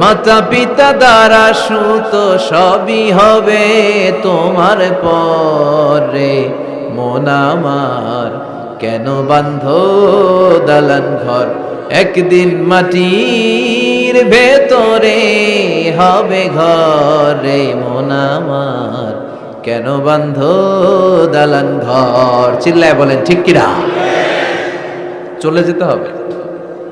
মাতা পিতা দ্বারা সুত সবই হবে তোমার পরে। মন আমার কেন বান্ধ দালান ঘর? একদিন মাটির ভেতরে হবে ঘরে। মন আমার কেন বান্ধ দালান ঘর? চিল্লায় বলেন, ঠিক কিনা? চলে যেতে হবে।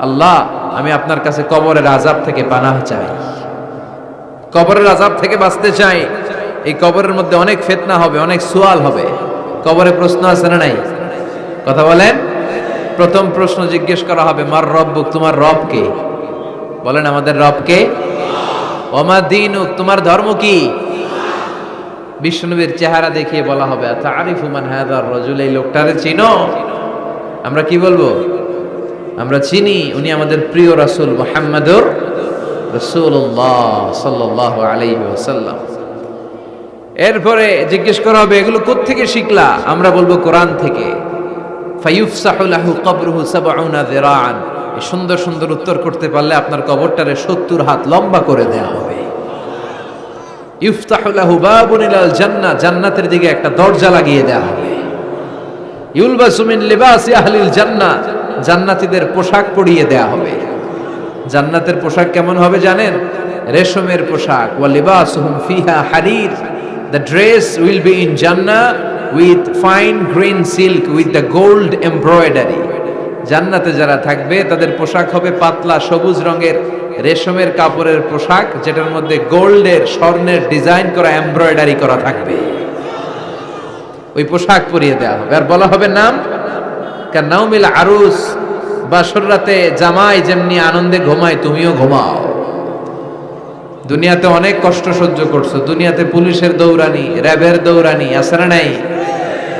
আল্লাহ, আমি আপনার কাছে কবরের আযাব থেকে পানাহ চাই। কবরের আযাব থেকে বাঁচতে চাই। এই কবরের মধ্যে অনেক ফিতনা হবে, অনেক সুয়াল হবে। কবরে প্রশ্ন আছে না নাই? কথা বলেন। প্রথম প্রশ্ন জিজ্ঞেস করা হবে, মার রব্বুক তোমার রব কে? বলেন, আমাদের রব কে? দিনুক, তোমার ধর্ম কি? বিষ্ণুবীর চেহারা দেখিয়ে বলা হবে আরিফ হুমান হায়দার রজুল? এই লোকটারে চিনো? আমরা কি বলব? আমরা চিনি, উনি আমাদের প্রিয় রাসুল মুহাম্মাদুর রাসূলুল্লাহ সাল্লাল্লাহু আলাইহি ওয়াসাল্লাম। এরপরে জিজ্ঞেস করা হবে, এগুলো কোত্থেকে শিখলা? আমরা বলব কোরআন থেকে। ফায়ুফসাহু লাহু কবরুহু সাবউনা এই সুন্দর সুন্দর উত্তর করতে পারলে আপনার কবরটারে 70 হাত লম্বা করে দেয়া হবে। ইফতাহু লাহু বাবুন ইলাল জান্নাহ, জান্নাতের দিকে একটা দরজা লাগিয়ে দেয়া হবে। ইউলবাসু মিন লিবাসি আহলিল জান্নাহ। জান্নাতীদের পোশাক পরিয়ে দেয়া হবে। জান্নাতের পোশাক কেমন হবে জানেন? রেশমের পোশাক। ওয়া লিবাসুহুম ফিহা হারির the dress will be in Jannah with fine green silk with the gold embroidery জান্নাতে যারা থাকবে, তাদের পোশাক হবে পাতলা সবুজ রঙের। রেশমের কাপড়ের পোশাক, যেটার মধ্যে গোল্ডের, স্বর্ণের ডিজাইন করা এমব্রয়ডারি করা থাকবে। ওই পোশাক পরিয়ে দেওয়া হবে। আর বলা হবে নাম? নাউমিল আরুস? বাসর রাতে জামাই যেমনি আনন্দে ঘুমায়, তুমিও ঘুমাও। দুনিয়াতে অনেক কষ্ট সহ্য করছ। দুনিয়াতে পুলিশের দৌড়ানি, র্যাবের দৌড়ানি, আছে না নাই?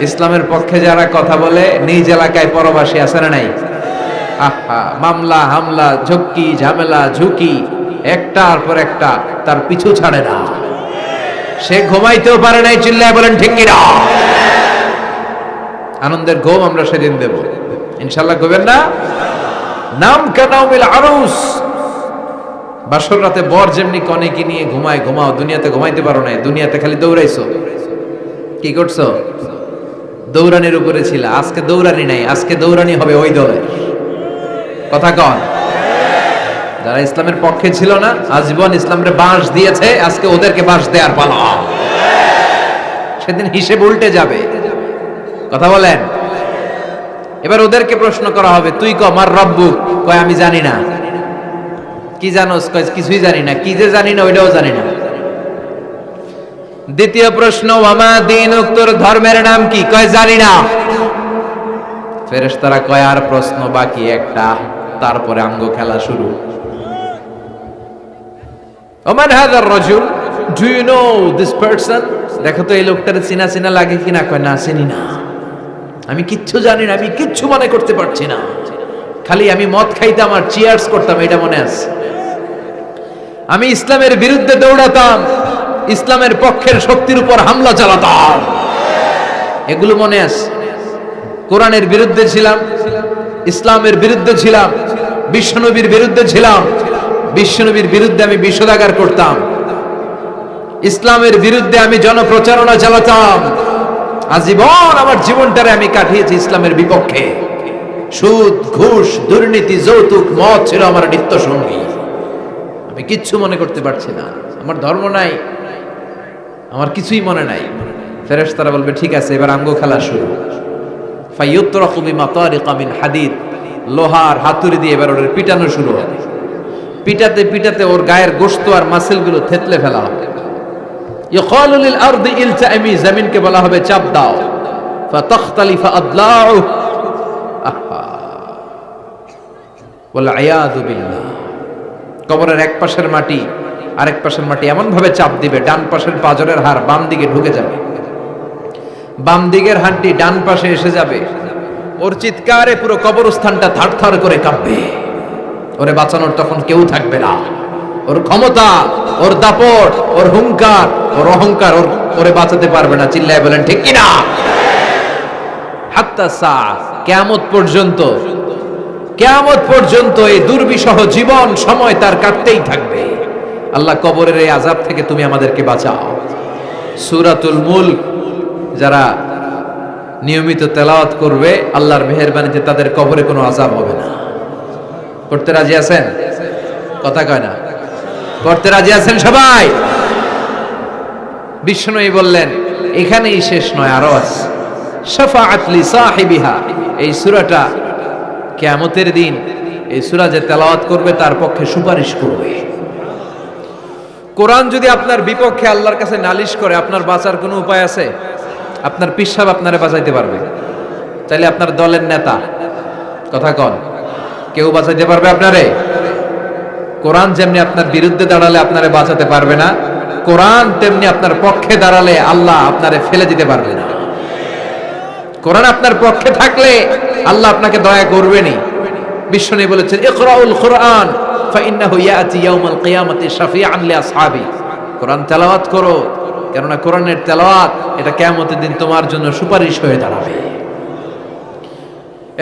ইসলামের পক্ষে যারা কথা বলে, নিজ এলাকায় পরবাসী, আছে না নাই? আহা, মামলা, হামলা, ঝক্কি, ঝামেলা, ঝুঁকি, একটার পর একটা তার পিছু ছাড়ে না। সে ঘুমাইতেও পারে নাই, চিল্লায় বলেন, ঠিক কিনা? আনন্দের ঘুম আমরা সেদিন দেব। ইনশাল্লাহ ঘুমেন না? নাম কানাউমিল আরুস। বাসর রাতে বর যেমনি কনেকে নিয়ে ঘুমায়, ঘুমাও, দুনিয়াতে ঘুমাইতে পারো নাই, দুনিয়াতে খালি দৌড়াইছো। কি করছ? দৌড়ানির উপরে ছিল, আজকে দৌড়ানি নাই, আজকে দৌড়ানি হবে ওই দলের কথা কন। যারা ইসলামের পক্ষে ছিল না, আজীবন ইসলামের বাঁশ দিয়েছে, আজকে ওদেরকে বাঁশ দেওয়ার পালা। সেদিন হিসেব উল্টে যাবে। কথা বলেন। এবার ওদেরকে প্রশ্ন করা হবে, তুই ক আমার রব্বু? কয়, আমি জানি না। কি কয়, কিছুই জানি না। কি যে জানি না, ওইটাও জানি না। দ্বিতীয় প্রশ্ন দিন তোর ধর্মের নাম কি? কয়, জানি না। ফেরেশতারা কয়, আর প্রশ্ন বাকি একটা, তারপরে আঙ্গ খেলা শুরু। ওমান হাদার রজুল? Do you know this person দেখো তো, এই লোকটার চিনা চিনা লাগে কিনা? কয়, না, চিনি না। আমি কিচ্ছু জানি না, আমি কিচ্ছু মনে করতে পারছি না। খালি আমি মদ খাইতাম আর চিয়ার্স করতাম, এটা মনে আছে। আমি ইসলামের বিরুদ্ধে দৌড়াতাম, ইসলামের পক্ষের শক্তির উপর হামলা চালাতাম। এগুলো মনে আছে। কোরআনের বিরুদ্ধে ছিলাম, ইসলামের বিরুদ্ধে ছিলাম, বিশ্বনবীর বিরুদ্ধে ছিলাম, বিশ্বনবীর বিরুদ্ধে আমি বিষোদাগার করতাম। ইসলামের বিরুদ্ধে আমি জনপ্রচারণা চালাতাম। আজীবন আমার জীবনটারে আমি কাটিয়েছি ইসলামের বিপক্ষে। সুদ, ঘুষ, দুর্নীতি, যৌতুক, মদ ছিল আমার নিত্য সঙ্গী আমি কিচ্ছু মনে করতে পারছি না। আমার ধর্ম নাই। আমার কিছুই মনে নাই। ফেরেশ তারা বলবে, ঠিক আছে, এবার আঙ্গ খেলা শুরু। ফাইয়ুত্তরাকু বিমাতারিকা মিন হাদিদ। লোহার হাতুড়ি দিয়ে এবার ওর পিটানো শুরু হবে। পিটাতে পিটাতে ওর গায়ের গোশত আর মাসেলগুলো থেতলে ফেলা হবে। জমিনকে বলা হবে চাপ দাও। কবরের এক পাশের মাটি, আরেক পাশের মাটি এমন ভাবে চাপ দিবে, ডান পাশের পাজরের হাড় বাম দিকে ঢুকে যাবে। বাম দিকের হাড্ডি ডান পাশে এসে যাবে। ওর চিৎকারে পুরো কবরস্থানটা থারথার করে কাঁপবে। ওরে বাঁচানোর তখন কেউ থাকবে না। ওর ক্ষমতা, ওর দাপট, ওর হুঙ্কার ওর অহংকার ওর ওরে বাঁচাতে পারবে না, চিল্লায় বলেন, ঠিক কিনা? হাত্তা সা, কেয়ামত পর্যন্ত কেয়ামত পর্যন্ত এই দুর্বিষহ জীবন সময় তার কাটতেই থাকবে। আল্লাহ কবরের এই আজাব থেকে তুমি আমাদেরকে বাঁচাও। সুরাতুল মুল্ক, যারা নিয়মিত তেলাওয়াত করবে, আল্লাহর মেহেরবানিতে তাদের কবরে কোনো আজাব হবে না। করতে রাজি আছেন? কথা কয় না। করতে রাজি আছেন সবাই? বিষ্ণুই বললেন, এখানেই শেষ নয়, আরও আছে। শাফাআত সাহিবিহা। এই সূরাটা কিয়ামতের দিন, এই সূরা যে তেলাওয়াত করবে, তার পক্ষে সুপারিশ করবে। কোরআন যদি আপনার বিপক্ষে আল্লাহর কাছে নালিশ করে, আপনার বাঁচার কোনো উপায় আছে? আপনার পিসাব আপনারে বাঁচাইতে পারবে। চাইলে আপনার দলের নেতা। কথা কন, কেউ বাঁচাইতে পারবে আপনারে? কোরআন যেমনি আপনার বিরুদ্ধে দাঁড়ালে আপনারে বাঁচাতে পারবে না, কোরআন তেমনি আপনার পক্ষে দাঁড়ালে আল্লাহ আপনারে ফেলে দিতে পারবে না। কোরআন আপনার পক্ষে থাকলে আল্লাহ আপনাকে দয়া করবেনি বিশ্বনী বলেছেন, ইকরাউল কোরআন, ফাইন্নাহু ইয়াতি ইয়াউমাল কিয়ামাতি শাফিআন লিআসহাবি। কোরআন তেলাওয়াত করো, কেননা কোরআনের তেলাওয়াত, এটা কিয়ামতের দিন তোমার জন্য সুপারিশ হয়ে দাঁড়াবে।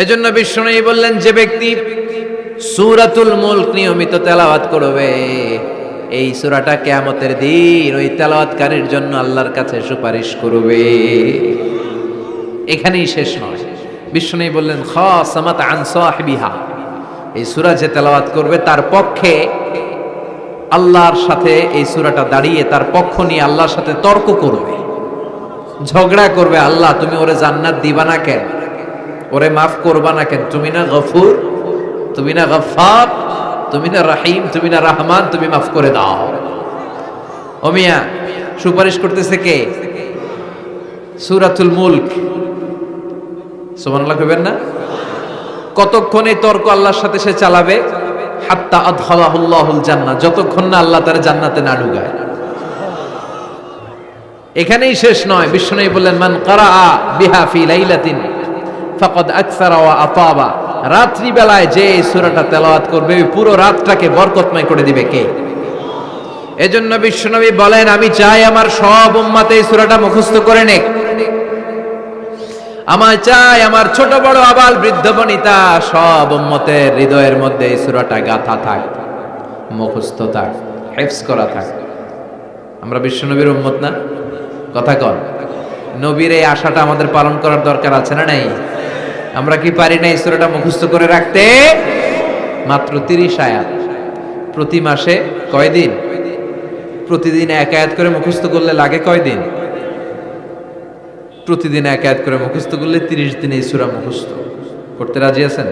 এজন্য বিশ্বনী বললেন, যে ব্যক্তি সূরাতুল মুলক নিয়মিত তেলাওয়াত করবে। এই সুরাটা কিয়ামতের দিন ওই তেলাওয়াতকারীর জন্য আল্লাহর কাছে সুপারিশ করবে। এখানেই শেষ নয়। বিষ্ণু বললেন, খাসামাত আন সাহিবিহা। এই সুরা যে তেলাওয়াত করবে তার পক্ষে আল্লাহর সাথে এই সুরাটা দাঁড়িয়ে তার পক্ষ নিয়ে আল্লাহর সাথে তর্ক করবে। ঝগড়া করবে, আল্লাহ, তুমি ওরে জান্নাত দিবা না কেন? ওরে মাফ করবা না কেন? তুমি না গফুর? তুমি না গফার তুমি না রাহিম, তুমি না রহমান, তুমি মাফ করে দাও। ও মিয়া, সুপারিশ করতেছে কে? সুরাতুল মুলক। সুবহানাল্লাহ কইবেন না? কতক্ষণ তর্ক আল্লাহর সাথে সে চালাবে? হাত্তা আদখালাহুল্লাহুল জান্নাহ, যতক্ষণ না আল্লাহ তার জান্নাতে না ঢুকায়। এখানেই শেষ নয় বিষ্ণু বললেন, মান কারা বিহা ফি লাইলাতিন, ফাকাদ আকসারা ওয়া আতাবা। রাত্রি বেলায় যে সূরাটা তেলাওয়াত করবে পুরো রাতটাকে বরকতময় করে দিবে কে? এজন্য বিশ্বনবী বলেন, আমি চাই আমার সব উম্মাতে এই সুরাটা মুখস্থ করে নে আমার চাই আমার ছোট বড় আবাল বৃদ্ধ বনিতা সব উম্মতের হৃদয়ের মধ্যে এই সুরাটা গাথা থাক, মুখস্থ থাক হেফস করা থাক। আমরা বিশ্বনবীর উম্মত না? কথা কন। নবীর এই আশাটা আমাদের পালন করার দরকার আছে না নাই? আমরা কি পারি না এই সূরাটা মুখস্থ করে রাখতে? মাত্র তিরিশ আয়াত। প্রতি মাসে কয়দিন প্রতিদিন এক আয়াত করে মুখস্থ করলে লাগে কয়দিন প্রতিদিন এক আয়াত করে মুখস্থ করলে তিরিশ দিনে এই সুরা মুখস্থ। করতে রাজি আছেন?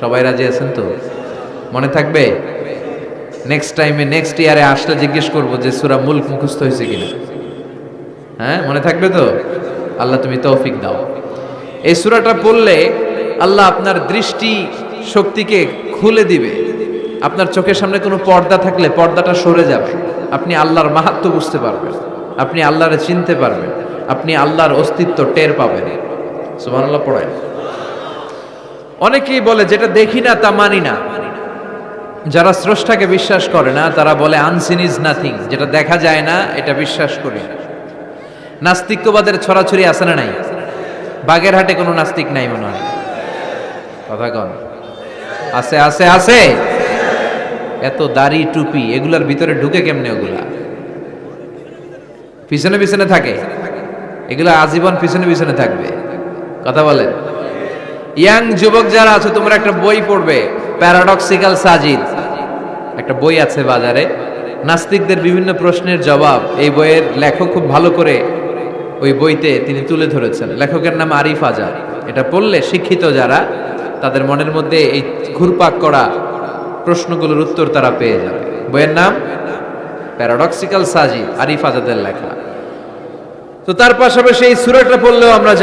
সবাই রাজি আছেন তো? মনে থাকবে? নেক্সট টাইমে নেক্সট ইয়ারে আসলে জিজ্ঞেস করব যে সুরা মুল্ক মুখস্থ হয়েছে কিনা। হ্যাঁ মনে থাকবে তো? আল্লাহ তুমি তৌফিক দাও। এই সুরাটা পড়লে আল্লাহ আপনার দৃষ্টি শক্তিকে খুলে দিবে। আপনার চোখের সামনে কোনো পর্দা থাকলে পর্দাটা সরে যাবে। আপনি আল্লাহর মাহাত্ম বুঝতে পারবেন। আপনি আল্লাহরে চিনতে পারবেন। আপনি আল্লাহর অস্তিত্ব টের পাবেন। সুবহানাল্লাহ, পড়ায়। অনেকেই বলে, যেটা দেখি না তা মানি না। যারা স্রষ্টাকে বিশ্বাস করে না, তারা বলে আনসিন ইজ নাথিং যেটা দেখা যায় না, এটা বিশ্বাস করি নাস্তিক্যবাদের ছড়াছড়ি আছে না নাই? বাগেরহাটে কোনো নাস্তিক নাই মনে হয়। কথা কন। আছে আছে আছে। এত দাড়ি, টুপি, এগুলার ভিতরে ঢুকে কেমনে ওগুলা? পিছনে পিছনে থাকে। এগুলো আজীবন পিছনে পিছনে থাকবে। কথা বলেন। ইয়াং যুবক যারা আছো, তোমরা একটা বই পড়বে প্যারাডক্সিক্যাল সাজিদ একটা বই আছে বাজারে। নাস্তিকদের বিভিন্ন প্রশ্নের জবাব। এই বইয়ের লেখক খুব ভালো করে ওই বইতে তিনি তুলে ধরেছেন। লেখকের নাম আরিফ আজাদ। এটা পড়লে শিক্ষিত যারা, তাদের মনের মধ্যে এই ঘুরপাক করা প্রশ্নগুলোর উত্তর তারা পেয়ে যাবে। বইয়ের নাম প্যারাডক্সিক্যাল সাজি আরিফ আজাদের লেখা। তো তার পাশাপাশি এই সুরাটা পড়লেও আমরা